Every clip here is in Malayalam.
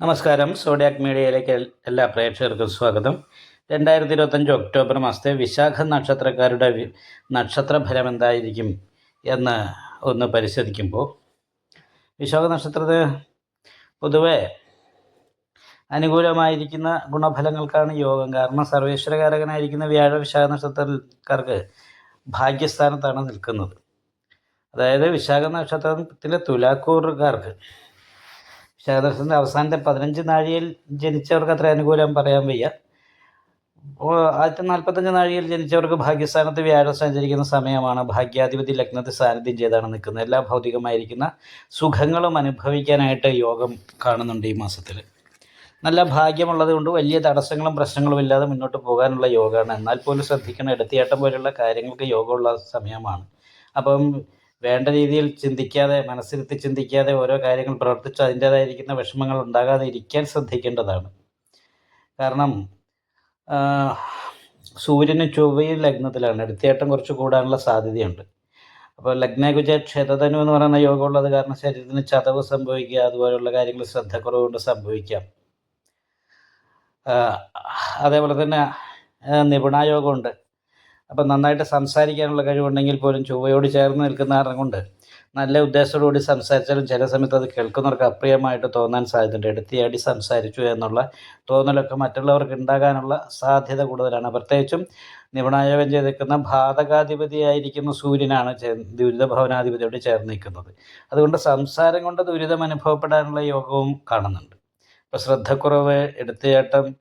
നമസ്കാരം. സോഡിയാക് മീഡിയയിലേക്ക് എല്ലാ പ്രേക്ഷകർക്കും സ്വാഗതം. രണ്ടായിരത്തി ഇരുപത്തഞ്ച് ഒക്ടോബർ മാസത്തെ വിശാഖ നക്ഷത്രക്കാരുടെ നക്ഷത്ര നക്ഷത്രഫലം എന്തായിരിക്കും എന്ന് ഒന്ന് പരിശോധിക്കുമ്പോൾ വിശാഖ നക്ഷത്രത്തെ പൊതുവെ അനുകൂലമായിരിക്കുന്ന ഗുണഫലങ്ങൾക്കാണ് യോഗം. കാരണം സർവേശ്വരകാരകനായിരിക്കുന്ന വ്യാഴ വിശാഖ നക്ഷത്രക്കാർക്ക് ഭാഗ്യസ്ഥാനത്താണ് നിൽക്കുന്നത്. അതായത് വിശാഖ നക്ഷത്രത്തിലെ തുലാക്കൂറുകാർക്ക് ശേഖരത്തിന്റെ അവസാനത്തെ പതിനഞ്ച് നാഴികയിൽ ജനിച്ചവർക്ക് അത്ര അനുകൂലം പറയാൻ വയ്യ. ആദ്യത്തെ നാൽപ്പത്തഞ്ച് നാഴികയിൽ ജനിച്ചവർക്ക് ഭാഗ്യസ്ഥാനത്ത് വ്യാഴം സഞ്ചരിക്കുന്ന സമയമാണ് ഭാഗ്യാധിപതി ലഗ്നത്തിൽ സാന്നിധ്യം ചെയ്താണ് നിൽക്കുന്നത്. എല്ലാ ഭൗതികമായിരിക്കുന്ന സുഖങ്ങളും അനുഭവിക്കാനായിട്ട് യോഗം കാണുന്നുണ്ട് ഈ മാസത്തിൽ. നല്ല ഭാഗ്യമുള്ളത് കൊണ്ട് വലിയ തടസ്സങ്ങളും പ്രശ്നങ്ങളും ഇല്ലാതെ മുന്നോട്ട് പോകാനുള്ള യോഗമാണ്. എന്നാൽ പോലും ശ്രദ്ധിക്കണം. എടുത്തിയാട്ടം പോലുള്ള കാര്യങ്ങൾക്ക് യോഗമുള്ള സമയമാണ്. അപ്പം വേണ്ട രീതിയിൽ ചിന്തിക്കാതെ മനസ്സിരുത്തി ചിന്തിക്കാതെ ഓരോ കാര്യങ്ങൾ പ്രവർത്തിച്ച് അതിന്റേതായിരിക്കുന്ന വിഷമങ്ങൾ ഉണ്ടാകാതെ ഇരിക്കാൻ ശ്രദ്ധിക്കേണ്ടതാണ്. കാരണം സൂര്യന് ചൊവ്വയിൽ ചൊവ്വയും ലഗ്നത്തിലാണ്. എടുത്തേട്ടം കുറച്ച് കൂടാനുള്ള സാധ്യതയുണ്ട്. അപ്പോൾ ലഗ്നകുജ ക്ഷതധനു എന്ന് പറയുന്ന യോഗമുള്ളത് കാരണം ശരീരത്തിന് ചതവ് സംഭവിക്കുക അതുപോലെയുള്ള കാര്യങ്ങൾ ശ്രദ്ധക്കുറവ് കൊണ്ട് സംഭവിക്കാം അതേപോലെ തന്നെ നിപുണായോഗമുണ്ട്. അപ്പം നന്നായിട്ട് സംസാരിക്കാനുള്ള കഴിവുണ്ടെങ്കിൽ പോലും ചൊവ്വയോട് ചേർന്ന് നിൽക്കുന്ന കാരണം കൊണ്ട് നല്ല ഉദ്ദേശത്തോടുകൂടി സംസാരിച്ചാലും ചില സമയത്ത് അത് കേൾക്കുന്നവർക്ക് അപ്രിയമായിട്ട് തോന്നാൻ സാധ്യതയുണ്ട്. എടുത്തിയാടി സംസാരിച്ചു എന്നുള്ള തോന്നലൊക്കെ മറ്റുള്ളവർക്ക് ഉണ്ടാകാനുള്ള സാധ്യത കൂടുതലാണ്. പ്രത്യേകിച്ചും നിപുണായോഗം ചെയ്തിരിക്കുന്ന ബാധകാധിപതിയായിരിക്കുന്ന സൂര്യനാണ് ദുരിത ഭവനാധിപതിയോട് ചേർന്ന് നിൽക്കുന്നത്. അതുകൊണ്ട് സംസാരം കൊണ്ട് ദുരിതം അനുഭവപ്പെടാനുള്ള യോഗവും കാണുന്നുണ്ട്. ഇപ്പോൾ ശ്രദ്ധക്കുറവ് എടുത്തുചാട്ടം ആ,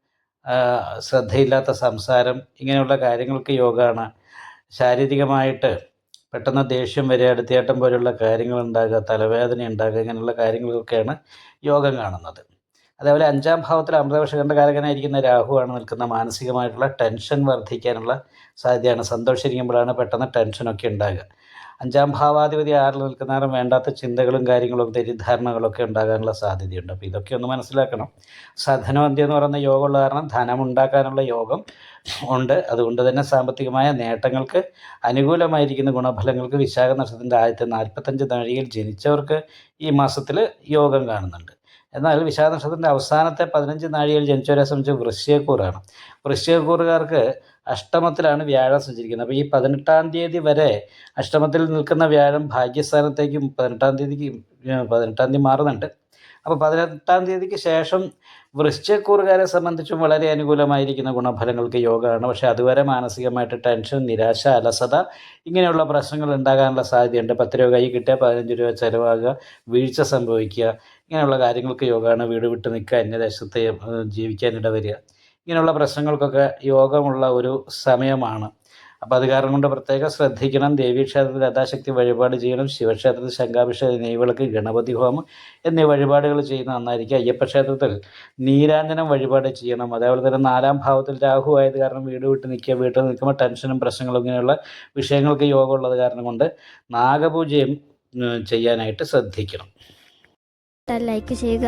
ശ്രദ്ധയില്ലാത്ത സംസാരം ഇങ്ങനെയുള്ള കാര്യങ്ങൾക്ക് യോഗമാണ് ശാരീരികമായിട്ട് പെട്ടെന്ന് ദേഷ്യം വരിക പോലുള്ള കാര്യങ്ങൾ ഉണ്ടാകുക തലവേദന ഉണ്ടാകുക ഇങ്ങനെയുള്ള കാര്യങ്ങൾക്കൊക്കെയാണ് യോഗം കാണുന്നത്. അതേപോലെ അഞ്ചാം ഭാവത്തിൽ അമൃതവർഷകന്റെ കാരകനായിരിക്കുന്ന രാഹുവാണ് നിൽക്കുന്ന മാനസികമായിട്ടുള്ള ടെൻഷൻ വർദ്ധിക്കാനുള്ള സാധ്യതയാണ്. സന്തോഷിക്കുമ്പോഴാണ് പെട്ടെന്ന് ടെൻഷനൊക്കെ ഉണ്ടാകുക. അഞ്ചാം ഭാവാധിപതി ആറിൽ നിൽക്കുന്ന ആരും വേണ്ടാത്ത ചിന്തകളും കാര്യങ്ങളും തെറ്റിദ്ധാരണകളൊക്കെ ഉണ്ടാകാനുള്ള സാധ്യതയുണ്ട്. അപ്പോൾ ഇതൊക്കെ ഒന്ന് മനസ്സിലാക്കണം. സധനവന്തി എന്ന് പറയുന്ന യോഗമുള്ള കാരണം ധനം ഉണ്ടാക്കാനുള്ള യോഗം ഉണ്ട്. അതുകൊണ്ട് തന്നെ സാമ്പത്തികമായ നേട്ടങ്ങൾക്ക് അനുകൂലമായിരിക്കുന്ന ഗുണഫലങ്ങൾക്ക് വിശാഖ നക്ഷത്രത്തിന്റെ ആദ്യത്തെ നാൽപ്പത്തഞ്ച് നാഴികയിൽ ജനിച്ചവർക്ക് ഈ മാസത്തിൽ യോഗം കാണുന്നുണ്ട്. എന്നാൽ വിശാഖ നക്ഷത്രത്തിന്റെ അവസാനത്തെ പതിനഞ്ച് നാഴികയിൽ ജനിച്ചവരെ സംബന്ധിച്ച് വൃശ്ചയക്കൂറാണ് വൃശ്ചയക്കൂറുകാർക്ക് അഷ്ടമത്തിലാണ് വ്യാഴം സഞ്ചരിക്കുന്നത്. അപ്പോൾ ഈ പതിനെട്ടാം തീയതി വരെ അഷ്ടമത്തിൽ നിൽക്കുന്ന വ്യാഴം ഭാഗ്യസ്ഥാനത്തേക്കും പതിനെട്ടാം തീയതിക്ക് പതിനെട്ടാം തീയതി മാറുന്നുണ്ട്. അപ്പോൾ പതിനെട്ടാം തീയതിക്ക് ശേഷം വൃശ്ചക്കൂറുകാരെ സംബന്ധിച്ചും വളരെ അനുകൂലമായിരിക്കുന്ന ഗുണഫലങ്ങൾക്ക് യോഗമാണ്. പക്ഷേ അതുവരെ മാനസികമായിട്ട് ടെൻഷൻ നിരാശ അലസത ഇങ്ങനെയുള്ള പ്രശ്നങ്ങൾ ഉണ്ടാകാനുള്ള സാധ്യതയുണ്ട്. പത്ത് രൂപ കൈ കിട്ടിയാൽ പതിനഞ്ച് രൂപ ചിലവാകുക വീഴ്ച സംഭവിക്കുക ഇങ്ങനെയുള്ള കാര്യങ്ങൾക്ക് യോഗമാണ്. വീട് വിട്ട് നിൽക്കുക അന്യദേശത്ത് ജീവിക്കാനിട വരിക ഇങ്ങനെയുള്ള പ്രശ്നങ്ങൾക്കൊക്കെ യോഗമുള്ള ഒരു സമയമാണ്. അപ്പോൾ അത് കാരണം കൊണ്ട് പ്രത്യേകം ശ്രദ്ധിക്കണം. ദേവീക്ഷേത്രത്തിൽ യഥാശക്തി വഴിപാട് ചെയ്യണം. ശിവക്ഷേത്രത്തിൽ ശങ്കാഭിഷേക നെയ്വിളക്ക് ഗണപതി ഹോമം എന്നീ വഴിപാടുകൾ ചെയ്യുന്ന നന്നായിരിക്കും. അയ്യപ്പക്ഷേത്രത്തിൽ നീരാഞ്ജനം വഴിപാട് ചെയ്യണം. അതേപോലെ തന്നെ നാലാം ഭാവത്തിൽ രാഹു ആയത് കാരണം വീട് വിട്ട് നിൽക്കുക വീട്ടിൽ നിൽക്കുമ്പോൾ ടെൻഷനും പ്രശ്നങ്ങളും ഇങ്ങനെയുള്ള വിഷയങ്ങൾക്ക് യോഗമുള്ളത് കാരണം കൊണ്ട് നാഗപൂജയും ചെയ്യാനായിട്ട് ശ്രദ്ധിക്കണം. ലൈക്ക് ചെയ്യുക.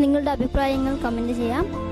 നിങ്ങളുടെ അഭിപ്രായങ്ങൾ കമന്റ് ചെയ്യാം.